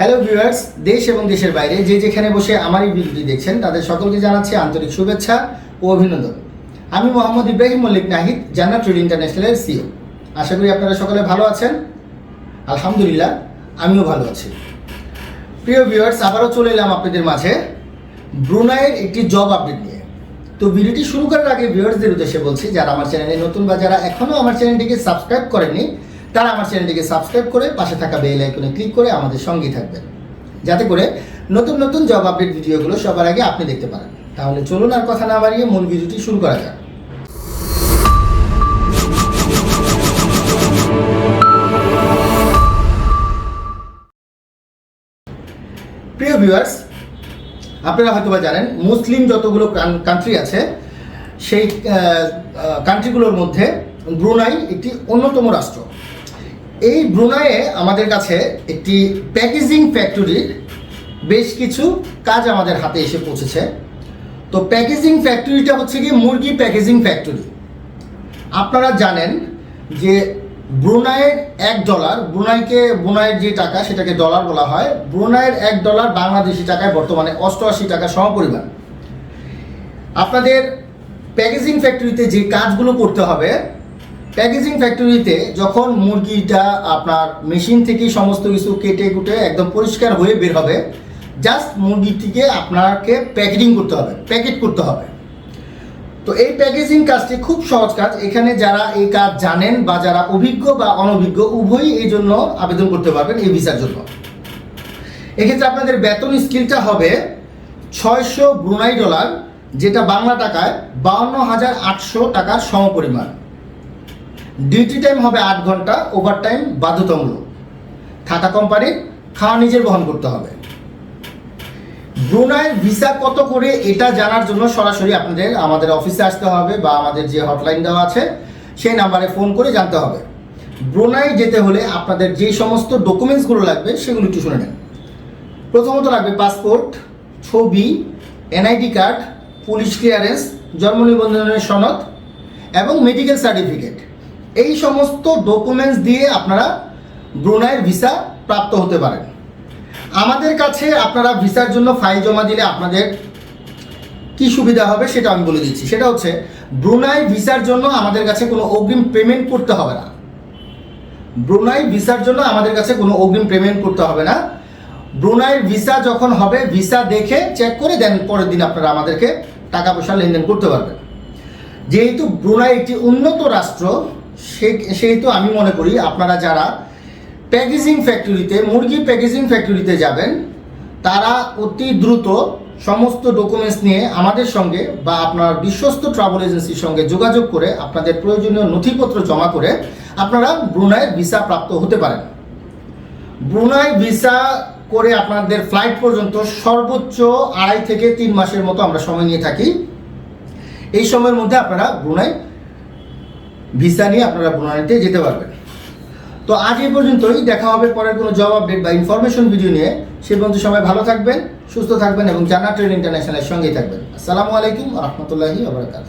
Hello viewers দেশ এবং দেশের বাইরে যে যেখানে বসে আমার এই ভিডিওটি দেখছেন, তাদের সকলকে জানাচ্ছি আন্তরিক শুভেচ্ছা ও অভিনন্দন। আমি মোহাম্মদ ইব্রাহিম মল্লিক নাহিদ জান্নাত ট্রেড ইন্টারন্যাশনালের সিও আশা করি আপনারা সকলে ভালো আছেন। আলহামদুলিল্লাহ, আমিও ভালো আছি। প্রিয় ভিউয়ার্স আবারও চলে এলাম আপনাদের মাঝে ব্রুনাইয়ের একটি জব আপডেট নিয়ে। তো ভিডিওটি শুরু করার আগে ভিউয়ার্সদের উদ্দেশ্যে বলছি, যারা আমার চ্যানেলে নতুন বা যারা এখনও আমার চ্যানেলটিকে সাবস্ক্রাইব করেননি তারা আমার চ্যানেলটিকে সাবস্ক্রাইব করে পাশে থাকা বেল আইকনে ক্লিক করে আমাদের সঙ্গেই থাকবেন। যাতে করে নতুন নতুন জব আপডেট ভিডিওগুলো সবার আগে আপনি দেখতে পারেন। তাহলে চলুন আর কথা না বাড়িয়ে মূল ভিডিওটি শুরু করা যাক। প্রিয় ভিউয়ার্স আপনারা হয়তো বা জানেন, মুসলিম যতগুলো কান্ট্রি আছে, সেই কান্ট্রিগুলোর মধ্যে ব্রুনাই একটি অন্যতম রাষ্ট্র। এই ব্রুনাইয়ে আমাদের কাছে একটি প্যাকেজিং ফ্যাক্টরির বেশ কিছু কাজ আমাদের হাতে এসে পৌঁছেছে। তো প্যাকেজিং ফ্যাক্টরিটা হচ্ছে কি মুরগি প্যাকেজিং ফ্যাক্টরি। আপনারা জানেন যে ব্রুনাইয়ের এক ডলার, ব্রুনাইকে ব্রুনাইয়ের যে টাকা সেটাকে ডলার বলা হয়, ব্রুনাইয়ের এক ডলার বাংলাদেশি টাকায় বর্তমানে অষ্টআশি টাকা সমপরিমাণ। আপনাদের প্যাকেজিং ফ্যাক্টরিতে যে কাজগুলো করতে হবে প্যাকেজিং ফ্যাক্টরিতে যখন মুরগিটা আপনার মেশিন থেকে সমস্ত কিছু কেটে কুটে একদম পরিষ্কার হয়ে বের হবে জাস্ট মুরগিটিকে আপনাকে প্যাকেটিং করতে হবে, প্যাকেট করতে হবে। তো এই প্যাকেজিং কাজটি খুব সহজ কাজ। এখানে যারা এই কাজ জানেন বা যারা অভিজ্ঞ বা অনভিজ্ঞ, উভয়ই এই জন্য আবেদন করতে পারবেন এই ভিসার জন্য। এক্ষেত্রে আপনাদের বেতন স্কিলটা হবে ছয়শো ব্রুনাই ডলার, যেটা বাংলা টাকায় বাউন্ন হাজার আটশো টাকার সমপরিমাণ। ডিউটি টাইম হবে আট ঘণ্টা ওভার টাইম বাধ্যতামূলক। থাকা কোম্পানির খাওয়া নিজের বহন করতে হবে। ব্রুনাইয়ের ভিসা কত করে এটা জানার জন্য সরাসরি আপনাদের, আমাদের অফিসে আসতে হবে বা আমাদের যে হটলাইন দেওয়া আছে, সেই নাম্বারে ফোন করে জানতে হবে। ব্রুনাই যেতে হলে আপনাদের যে সমস্ত ডকুমেন্টসগুলো লাগবে, সেগুলো একটু শুনে নেন। প্রথমত লাগবে পাসপোর্ট ছবি এনআইডি কার্ড পুলিশ ক্লিয়ারেন্স জন্ম নিবন্ধনের সনদ এবং মেডিকেল সার্টিফিকেট এই সমস্ত ডকুমেন্টস দিয়ে আপনারা ব্রুনাইয়ের ভিসা প্রাপ্ত হতে পারেন। আমাদের কাছে আপনারা ভিসার জন্য ফাইল জমা দিলে আপনাদের কি সুবিধা হবে সেটা আমি বলে দিচ্ছি। সেটা হচ্ছে, ব্রুনাই ভিসার জন্য আমাদের কাছে কোনো অগ্রিম পেমেন্ট করতে হবে না। ব্রুনাই ভিসার জন্য আমাদের কাছে কোনো অগ্রিম পেমেন্ট করতে হবে না। ব্রুনাইয়ের ভিসা যখন হবে, ভিসা দেখে চেক করে দেন, পরের দিন আপনারা আমাদেরকে টাকা পয়সা লেনদেন করতে পারবেন। যেহেতু ব্রুনাই একটি উন্নত রাষ্ট্র সে- সেহেতু আমি মনে করি আপনারা যারা প্যাকেজিং ফ্যাক্টরিতে মুরগি প্যাকেজিং ফ্যাক্টরিতে যাবেন, তারা অতি দ্রুত সমস্ত ডকুমেন্টস নিয়ে আমাদের সঙ্গে বা আপনার বিশ্বস্ত ট্রাভেল এজেন্সির সঙ্গে যোগাযোগ করে আপনাদের প্রয়োজনীয় নথিপত্র জমা করে আপনারা ব্রুনাইয়ের ভিসা প্রাপ্ত হতে পারেন। ব্রুনাই ভিসা করে আপনাদের ফ্লাইট পর্যন্ত সর্বোচ্চ আড়াই থেকে তিন মাসের মতো আমরা সময় নিয়ে থাকি। এই সময়ের মধ্যে আপনারা ব্রুনাই ভিসা নিয়ে আপনারা ব্রুনাইতে যেতে পারবেন। তো আজ এই পর্যন্তই। দেখা হবে পরের কোনো জব আপডেট বা ইনফরমেশন ভিডিও নিয়ে। সে পর্যন্ত সবাই ভালো থাকবেন, সুস্থ থাকবেন এবং জানা ট্রেড ইন্টারন্যাশনালের সঙ্গেই থাকবেন। আসসালামু আলাইকুম রহমতুল্লাহি আবরকাত